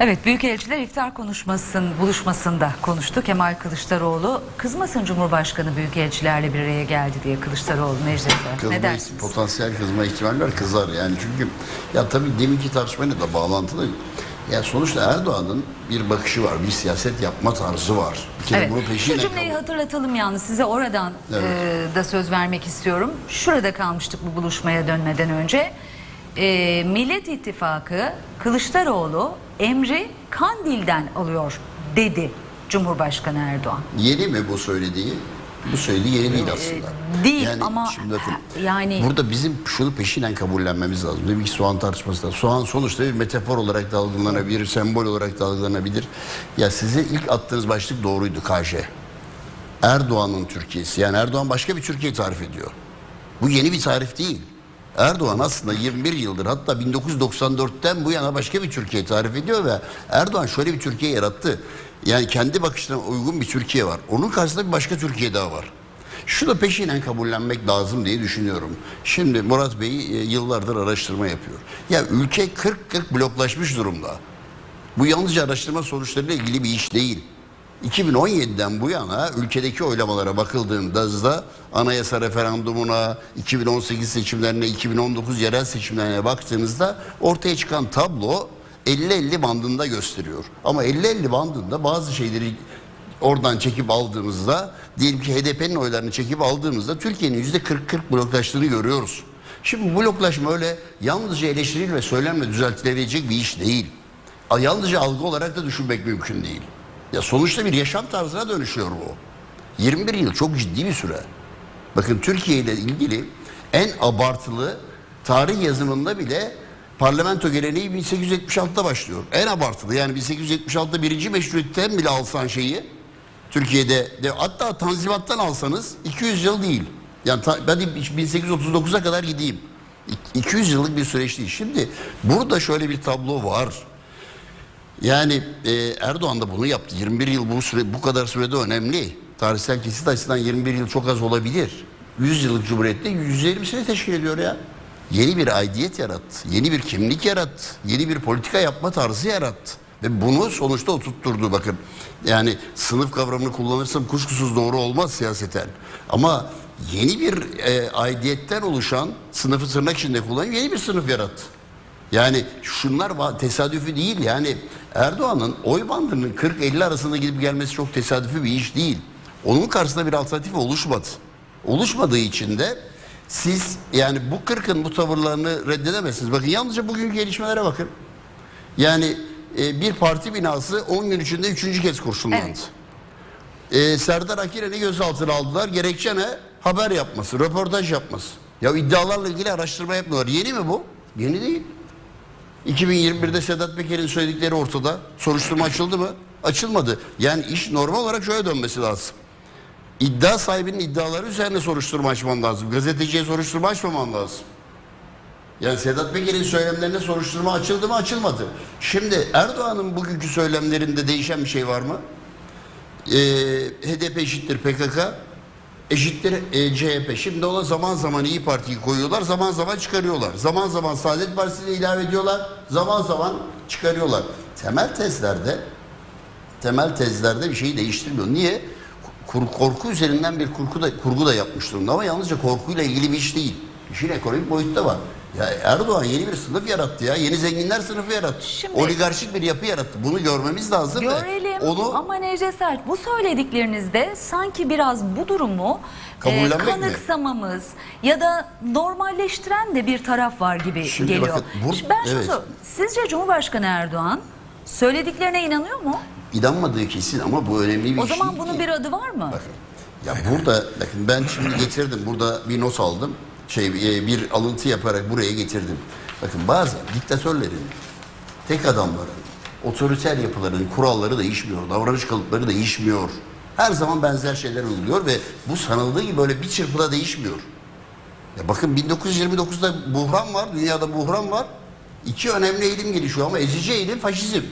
Evet Büyükelçiler iftar konuşmasın, buluşmasında konuştu. Kemal Kılıçdaroğlu kızmasın Cumhurbaşkanı Büyükelçilerle bir araya geldi diye Kılıçdaroğlu mecliste. Kızma, Ne dersiniz? potansiyel kızma ihtimali var kızar yani çünkü ya tabii deminki tartışmayla da bağlantılı. Ya sonuçta Erdoğan'ın bir bakışı var, bir siyaset yapma tarzı var. Bir kere Evet. bunu Şu peşinden cümleyi kabul- hatırlatalım yalnız size oradan Evet. e, da söz vermek istiyorum. Şurada kalmıştık bu buluşmaya dönmeden önce. E, Millet İttifakı Kılıçdaroğlu emri Kandil'den alıyor dedi Cumhurbaşkanı Erdoğan. Yeni mi bu söylediği? Bu söylediği yeni değil aslında. Ee, değil ama şimdi bakın, yani- burada bizim şunu peşinen kabullenmemiz lazım. Demek ki soğan tartışması da. Soğan sonuçta bir metafor olarak da algılanabilir, sembol olarak da algılanabilir. Ya size ilk attığınız başlık doğruydu KJ. Erdoğan'ın Türkiye'si. Yani Erdoğan başka bir Türkiye tarif ediyor. Bu yeni bir tarif değil. Erdoğan aslında 21 yıldır hatta 1994'ten bu yana başka bir Türkiye tarif ediyor ve Erdoğan şöyle bir Türkiye yarattı. Yani kendi bakışlarına uygun bir Türkiye var. Onun karşısında bir başka Türkiye daha var. Şunu peşinen kabullenmek lazım diye düşünüyorum. Şimdi Murat Bey e, yıllardır araştırma yapıyor. Ya ülke 40-40 bloklaşmış durumda. Bu yalnızca araştırma sonuçlarıyla ilgili bir iş değil. 2017'den bu yana ülkedeki oylamalara bakıldığında da anayasa referandumuna, 2018 seçimlerine, 2019 yerel seçimlerine baktığınızda ortaya çıkan tablo 50-50 bandında gösteriyor. Ama 50-50 bandında bazı şeyleri oradan çekip aldığımızda diyelim ki HDP'nin oylarını çekip aldığımızda Türkiye'nin yüzde 40-40 bloklaştığını görüyoruz. Şimdi bu bloklaşma öyle yalnızca eleştiriyle ve söylemle düzeltilebilecek bir iş değil. Yalnızca algı olarak da düşünmek mümkün değil. Ya sonuçta bir yaşam tarzına dönüşüyor bu. 21 yıl çok ciddi bir süre. Bakın Türkiye ile ilgili en abartılı tarih yazımında bile parlamento geleneği 1876'da başlıyor. En abartılı yani 1876'da birinci meşruiyetten bile alsan şeyi Türkiye'de de, hatta Tanzimat'tan alsanız 200 yıl değil. Yani ta, ben de 1839'a kadar gideyim. İ- 200 yıllık bir süreç değil. Şimdi burada şöyle bir tablo var. Yani e, Erdoğan da bunu yaptı. 21 yıl bu süre bu kadar sürede önemli. Tarihsel kesit açısından 21 yıl çok az olabilir. 100 yıllık cumhuriyette 120 sene teşkil ediyor ya. Yeni bir aidiyet yarattı. Yeni bir kimlik yarattı. Yeni bir politika yapma tarzı yarattı. Ve bunu sonuçta oturtturdu bakın. Yani sınıf kavramını kullanırsam kuşkusuz doğru olmaz siyaseten. Ama yeni bir e, aidiyetten oluşan sınıfı tırnak içinde kullanıp yeni bir sınıf yarattı. Yani şunlar tesadüfi değil yani Erdoğan'ın oy bandının 40-50 arasında gidip gelmesi çok tesadüfi bir iş değil. Onun karşısında bir alternatif oluşmadı. Oluşmadığı için de siz yani bu 40'ın bu tavırlarını reddedemezsiniz. Bakın yalnızca bugünkü gelişmelere bakın. Yani e, bir parti binası 10 gün içinde 3. kez kurşunlandı. Evet. E, Serdar Akiren'i gözaltına aldılar. Gerekçe ne? Haber yapması, röportaj yapması. Ya iddialarla ilgili araştırma yapmıyorlar. Yeni mi bu? Yeni değil. 2021'de Sedat Peker'in söyledikleri ortada. Soruşturma açıldı mı? Açılmadı. Yani iş normal olarak şöyle dönmesi lazım. İddia sahibinin iddiaları üzerine soruşturma açman lazım. Gazeteciye soruşturma açmaman lazım. Yani Sedat Peker'in söylemlerine soruşturma açıldı mı açılmadı. Şimdi Erdoğan'ın bugünkü söylemlerinde değişen bir şey var mı? Ee, HDP eşittir PKK eşittir e, CHP. Şimdi ona zaman zaman İyi Parti'yi koyuyorlar, zaman zaman çıkarıyorlar. Zaman zaman Saadet Partisi'ni ilave ediyorlar, zaman zaman çıkarıyorlar. Temel tezlerde temel tezlerde bir şeyi değiştirmiyor. Niye? Korku üzerinden bir kurgu da, kurgu da yapmış durumda ama yalnızca korkuyla ilgili bir iş değil. İşin ekonomik boyutu da var. Ya Erdoğan yeni bir sınıf yarattı ya. Yeni zenginler sınıfı yarattı. Şimdi- Oligarşik bir yapı yarattı. Bunu görmemiz lazım. ve Görelim Onu ama Necdet Sert bu söylediklerinizde sanki biraz bu durumu e, Kabullenmek mi? kanıksamamız ya da normalleştiren de bir taraf var gibi Şimdi geliyor. bakın, bur- Şimdi ben şunu evet. sor- Sizce Cumhurbaşkanı Erdoğan söylediklerine inanıyor mu? inanmadığı kesin ama bu önemli bir O şey zaman bunun ki. bir adı var mı? Bakın. Ya burada bakın ben şimdi getirdim. Burada bir not aldım. Şey e, bir alıntı yaparak buraya getirdim. Bakın bazen diktatörlerin, tek adamların, otoriter yapıların kuralları değişmiyor. Davranış kalıpları değişmiyor. Her zaman benzer şeyler uyguluyor ve bu sanıldığı gibi böyle bir çırpıda değişmiyor. Ya bakın 1929'da buhran var, dünyada buhran var. İki önemli eğilim gelişiyor ama ezici eğilim faşizm.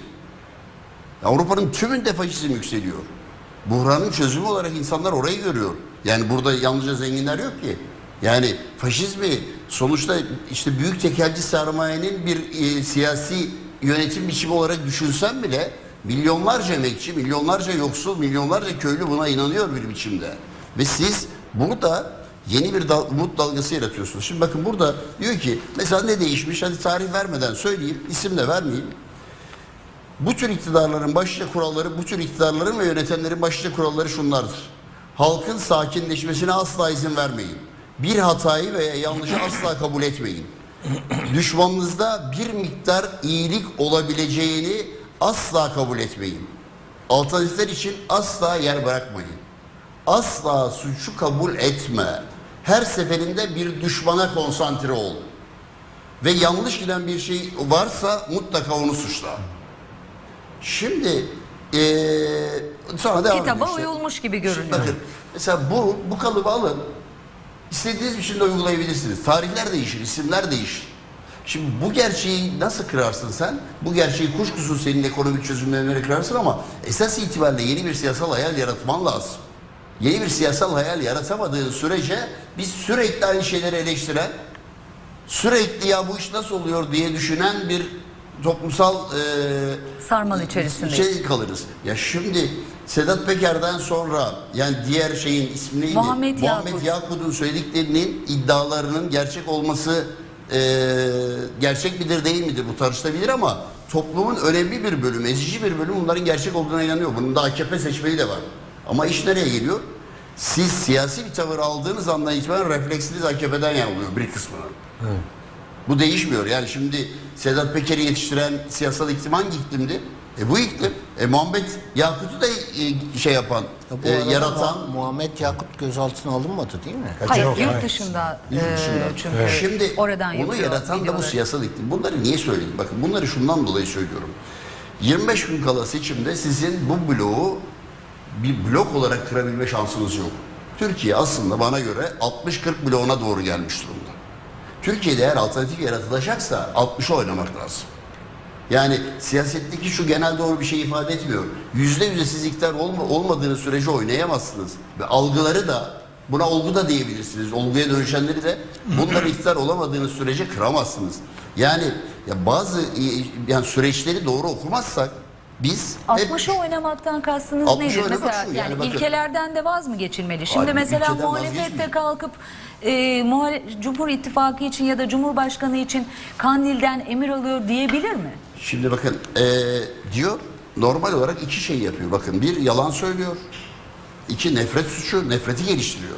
Avrupa'nın tümünde faşizm yükseliyor. Buhranın çözümü olarak insanlar orayı görüyor. Yani burada yalnızca zenginler yok ki. Yani faşizmi sonuçta işte büyük tekelci sermayenin bir e, siyasi yönetim biçimi olarak düşünsen bile milyonlarca emekçi, milyonlarca yoksul, milyonlarca köylü buna inanıyor bir biçimde. Ve siz burada yeni bir dal- umut dalgası yaratıyorsunuz. Şimdi bakın burada diyor ki mesela ne değişmiş? Hadi tarih vermeden söyleyeyim, isim de vermeyeyim. Bu tür iktidarların başlıca kuralları, bu tür iktidarların ve yönetenlerin başlıca kuralları şunlardır. Halkın sakinleşmesine asla izin vermeyin. Bir hatayı veya yanlışı asla kabul etmeyin. Düşmanınızda bir miktar iyilik olabileceğini asla kabul etmeyin. Alternatifler için asla yer bırakmayın. Asla suçu kabul etme. Her seferinde bir düşmana konsantre ol. Ve yanlış giden bir şey varsa mutlaka onu suçla. Şimdi eee sonra devam Kitaba işte. uyulmuş gibi Şimdi görünüyor. bakın mesela bu bu kalıbı alın. İstediğiniz biçimde uygulayabilirsiniz. Tarihler değişir, isimler değişir. Şimdi bu gerçeği nasıl kırarsın sen? Bu gerçeği kuşkusuz senin ekonomik çözümlemeleri kırarsın ama esas itibariyle yeni bir siyasal hayal yaratman lazım. Yeni bir siyasal hayal yaratamadığın sürece biz sürekli aynı şeyleri eleştiren, sürekli ya bu iş nasıl oluyor diye düşünen bir toplumsal e, Sarmal içerisindeyiz. şey kalırız. Ya şimdi Sedat Peker'den sonra yani diğer şeyin ismi neydi? Muhammed Yakut. Muhammed Yakut'un söylediklerinin iddialarının gerçek olması e, gerçek midir değil midir bu tartışılabilir ama toplumun önemli bir bölümü, ezici bir bölümü bunların gerçek olduğuna inanıyor. Bunun da AKP seçmeni de var. Ama iş nereye geliyor? Siz siyasi bir tavır aldığınız andan itibaren refleksiniz AKP'den yana oluyor bir kısmına. Bu değişmiyor. Yani şimdi Sedat Peker'i yetiştiren siyasal iklim hangi iklimdi? E bu iklim. E Muhammed Yakut'u da e, şey yapan, Ya bu e, arada yaratan. Mu- Muhammed Yakut gözaltına alınmadı değil mi? Hayır, Yok, yurt hayır. dışında, Yurt e, çünkü Şimdi oradan onu yapıyor yaratan da bu videoları. siyasal iklim. Bunları niye söyledim? Bakın bunları şundan dolayı söylüyorum. 25 gün kala seçimde sizin bu bloğu bir blok olarak kırabilme şansınız yok. Türkiye aslında bana göre 60-40 bloğuna doğru gelmiş durumda. Türkiye'de eğer alternatif yaratılacaksa 60'a oynamak lazım. Yani siyasetteki şu genel doğru bir şey ifade etmiyor. Yüzde yüze siz iktidar olma, olmadığınız sürece oynayamazsınız. Ve algıları da buna olgu da diyebilirsiniz. Olguya dönüşenleri de bunları iktidar olamadığınız sürece kıramazsınız. Yani ya bazı e, yani süreçleri doğru okumazsak biz hep 60'a oynamaktan kastınız 60'a nedir? Mesela yani, yani bakın- ilkelerden de vaz mı geçilmeli? Şimdi Hayır, mesela muhalefette kalkıp e, muhale- Cumhur İttifakı için ya da Cumhurbaşkanı için Kandil'den emir alıyor diyebilir mi? Şimdi bakın eee, diyor normal olarak iki şey yapıyor. Bakın bir yalan söylüyor. İki nefret suçu, nefreti geliştiriyor.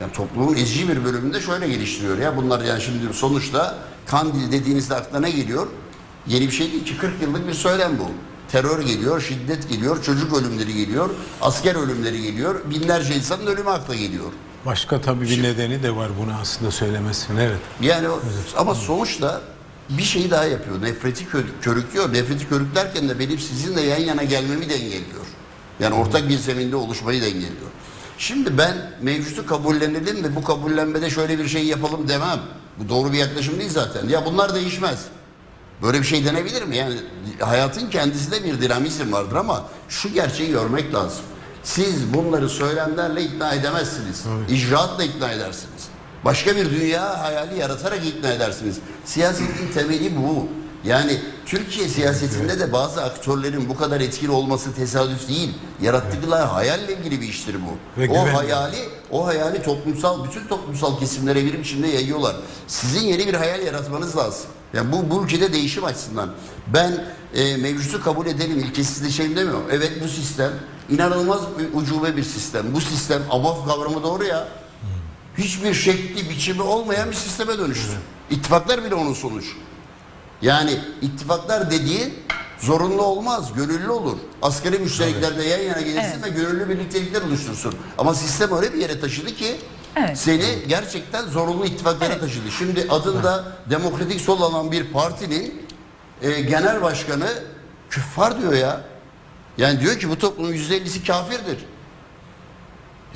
Yani toplumun ezici bir bölümünde şöyle geliştiriyor ya bunlar yani şimdi sonuçta Kandil dediğinizde aklına ne geliyor? Yeni bir şey değil ki 40 yıllık bir söylem bu. Terör geliyor, şiddet geliyor, çocuk ölümleri geliyor, asker ölümleri geliyor, binlerce insanın ölümü akla geliyor. Başka tabii bir nedeni de var bunu aslında söylemesinin. Evet. Yani o- ama sonuçta bir şey daha yapıyor. Nefreti kö- körüklüyor. Nefreti körüklerken de benim sizinle yan yana gelmemi engelliyor. Yani ortak bir zeminde oluşmayı engelliyor. Şimdi ben mevcutu kabullenelim ve bu kabullenmede şöyle bir şey yapalım demem. Bu doğru bir yaklaşım değil zaten. Ya bunlar değişmez. Böyle bir şey denebilir mi? Yani hayatın kendisinde bir dinamizm vardır ama şu gerçeği görmek lazım. Siz bunları söylemlerle ikna edemezsiniz. İcraatla ikna edersiniz. Başka bir dünya hayali yaratarak ikna edersiniz. Siyasetin temeli bu. Yani Türkiye siyasetinde de bazı aktörlerin bu kadar etkili olması tesadüf değil. Yarattıkları hayalle ilgili bir iştir bu. Ve o güven. hayali, o hayali toplumsal bütün toplumsal kesimlere bir biçimde yayıyorlar. Sizin yeni bir hayal yaratmanız lazım. Yani bu, bu ülkede değişim açısından. Ben e, mevcutu kabul edelim, ilkesizleşelim demiyorum. Evet bu sistem inanılmaz bir ucube bir sistem. Bu sistem ABAF kavramı doğru ya. Hiçbir şekli, biçimi olmayan bir sisteme dönüştü. İttifaklar bile onun sonucu. Yani ittifaklar dediğin zorunlu olmaz, gönüllü olur. Asgari müştereklerde yan yana gelirsin ve gönüllü birliktelikler oluştursun. Ama sistem öyle bir yere taşıdı ki Evet. seni gerçekten zorunlu ittifaklara taşıdı. Şimdi adında demokratik sol alan bir partinin e, genel başkanı küffar diyor ya. Yani diyor ki bu toplumun yüzde ellisi kafirdir.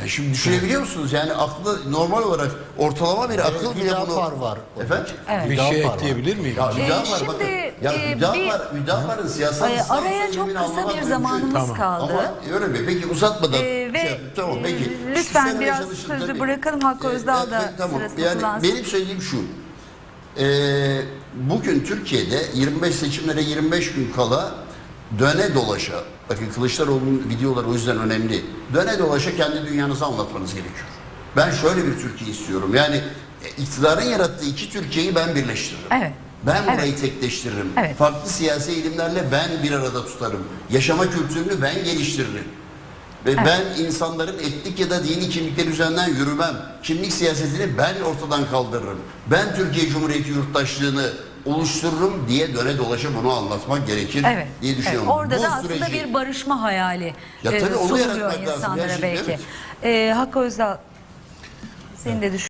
Ya şimdi düşünebiliyor musunuz? Yani aklı normal olarak ortalama bir akıl bile bunu... Hüdapar var. Efendim? Evet. Bir şey Hüdapar var. ekleyebilir miyim? Ya Ee, Hüdapar şimdi, bakın. Ya e, Hüdapar, bir- Hüdapar'ın siyasal Ee, İslam araya çok söylemini kısa anlamak bir mümkün. zamanımız Tamam. kaldı. Ama öyle mi? Peki uzatmadan Ee, ve şey yap- tamam e, peki. lütfen biraz çalışın sözü tabii. bırakalım. Hakkı Ee, Özdağ ben- da tamam. sırasını yani kullansın. Benim söylediğim şu. Ee, bugün Türkiye'de 25 seçimlere 25 gün kala döne dolaşa, bakın Kılıçdaroğlu'nun videoları o yüzden önemli. Döne dolaşa kendi dünyanızı anlatmanız gerekiyor. Ben şöyle bir Türkiye istiyorum. Yani e, iktidarın yarattığı iki Türkiye'yi ben birleştiririm. Evet. Ben Evet. burayı tekleştiririm. Evet. Farklı siyasi eğilimlerle ben bir arada tutarım. Yaşama kültürünü ben geliştiririm. Ve ben insanların etnik ya da dini kimlikleri üzerinden yürümem. Kimlik siyasetini ben ortadan kaldırırım. Ben Türkiye Cumhuriyeti yurttaşlığını oluştururum diye döne dolaşa bunu anlatmak gerekir Evet. diye düşünüyorum. evet. Orada Bu da aslında süreci- bir barışma hayali Ya e, tabii onu sunuluyor yaratmak lazım insanlara gerçekten, belki. evet. E, Hakkı Özdağ senin de düşün.